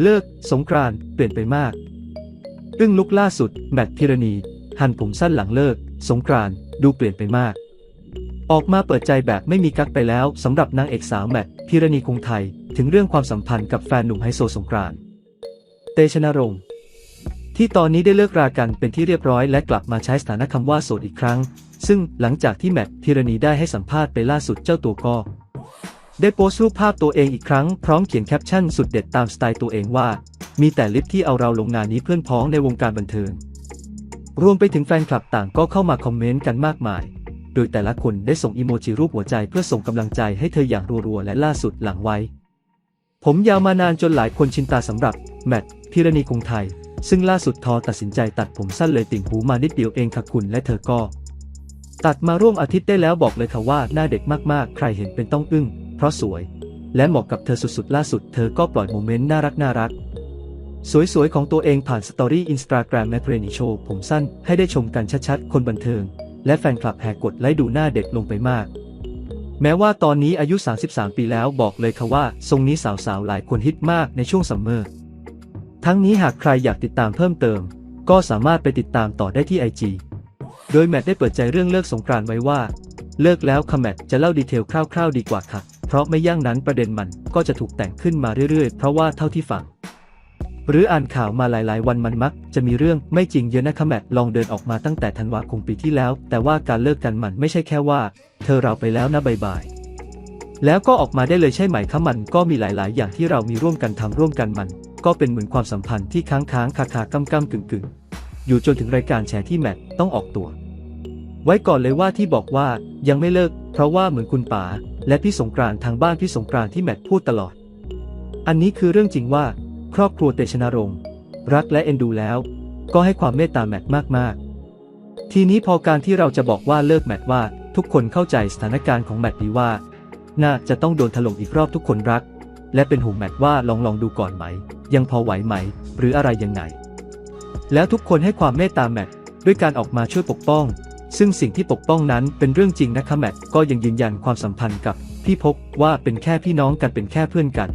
เลิก สงกรานต์เปลี่ยนไปมากอึ้งลุกล่าสุด แมทพิรณี หันผมสั้นหลังเลิก สงกรานต์ดูเปลี่ยนไปมาก ออกมาเปิดใจแบบไม่มีกักไปแล้วสำหรับนางเอกสาวแมทพิรณีคงไทย ถึงเรื่องความสัมพันธ์กับแฟนหนุ่มไฮโซสงกรานต์เตชะนรงค์ที่ตอนนี้ได้เลิกรากันเป็นที่เรียบร้อยและกลับมาใช้สถานะคำว่าโสดอีกครั้ง ซึ่งหลังจากที่แมทพิรณีได้ให้สัมภาษณ์ไปล่าสุดเจ้าตัวก็ ได้โพสต์รูปภาพตัวเองอีกครั้งพร้อมเขียนแคปชั่นสุดเด็ดตามสไตล์ตัวเองว่า มีแต่ลิปที่เอาเราลงงานนี้เพื่อนพ้องในวงการบันเทิง รวมไปถึงแฟนคลับต่างก็เข้ามาคอมเมนต์กันมากมาย โดยแต่ละคนได้ส่งอีโมจิรูปหัวใจเพื่อส่งกำลังใจให้เธออย่างรัวๆและล่าสุดหลังไว้ ผมยาวมานานจนหลายคนชินตาสำหรับแมทพิรณีคงไทย ซึ่งล่าสุดทอตัดสินใจตัดผมสั้นเลยติ่งหูมานิดเดียวเองค่ะคุณและเธอก็ ตัดมาร่วมอาทิตย์ได้แล้วบอกเลยค่ะว่าหน้าเด็กมากๆ ใครเห็นเป็นต้องอึ้ง ราะสวย และเหมาะกับเธอสุดๆ ล่าสุดเธอก็ปล่อยโมเมนต์น่ารักน่ารัก สวยๆ ของตัวเองผ่านสตอรี่อินสตาแกรมแมทเรนิโชผมสั้นให้ได้ชมกันชัดๆ คนบันเทิง และแฟนคลับแห่กดไลค์ดูหน้าเด็กลงไปมาก แม้ว่าตอนนี้อายุ 33 ปีแล้วบอกเลยค่ะว่า ทรงนี้สาวๆ หลายคนฮิตมากในช่วงซัมเมอร์ ทั้งนี้หากใครอยากติดตามเพิ่มเติม ก็สามารถไปติดตามต่อได้ที่ IG โดยแมทได้เปิดใจเรื่องเลิกสงกรานต์ไว้ว่าเลิกแล้วค่ะแมทจะเล่าดีเทลคร่าวๆดีกว่าค่ะ เพราะไม่อย่างนั้นประเด็นมันก็จะถูกแต่งขึ้นมาเรื่อยๆ เพราะว่าเท่าที่ฟัง หรืออ่านข่าวมาหลายๆ วันมันมัก จะมีเรื่องไม่จริงเยอะนะคะแมทลองเดินออกมาตั้งแต่ธันวาคมปีที่แล้ว แต่ว่าการเลิกกันมันไม่ใช่แค่ว่า เธอเราไปแล้วนะบายบายแล้วก็ออกมาได้เลยใช่ไหมคะมันก็มีหลาย ๆ อย่างที่เรามีร่วมกันทำร่วมกันมัน ก็เป็นเหมือนความสัมพันธ์ที่ค้างค้างคาคากำกำกึ่งกึ่งอยู่จนถึงรายการแชร์ที่แมทต้องออกตัว ไว้ก่อนเลยว่าที่บอกว่ายังไม่เลิก เพราะว่าเหมือนคุณป๋า และพี่สงกรานต์ทางบ้านพี่สงกรานต์ที่แมทพูดตลอด อันนี้คือเรื่องจริงว่า ครอบครัวเตชะนรงค์รักและเอ็นดูแล้ว ก็ให้ความเมตตาแมทมากๆ ทีนี้พอการที่เราจะบอกว่าเลิกแมทว่าทุกคนเข้าใจสถานการณ์ของแมทดีว่า น่าจะต้องโดนถล่มอีกรอบทุกคนรัก และเป็นห่วงแมทว่าลองลองดูก่อนไหม ยังพอไหวไหม หรืออะไรยังไง แล้วทุกคนให้ความเมตตาแมทด้วยการออกมาช่วยปกป้อง ซึ่งสิ่งที่ปกป้องนั้นเป็นเรื่องจริงนะคะแมทก็ยังยืนยันความสัมพันธ์กับพี่พกว่าเป็นแค่พี่น้องกันเป็นแค่เพื่อนกัน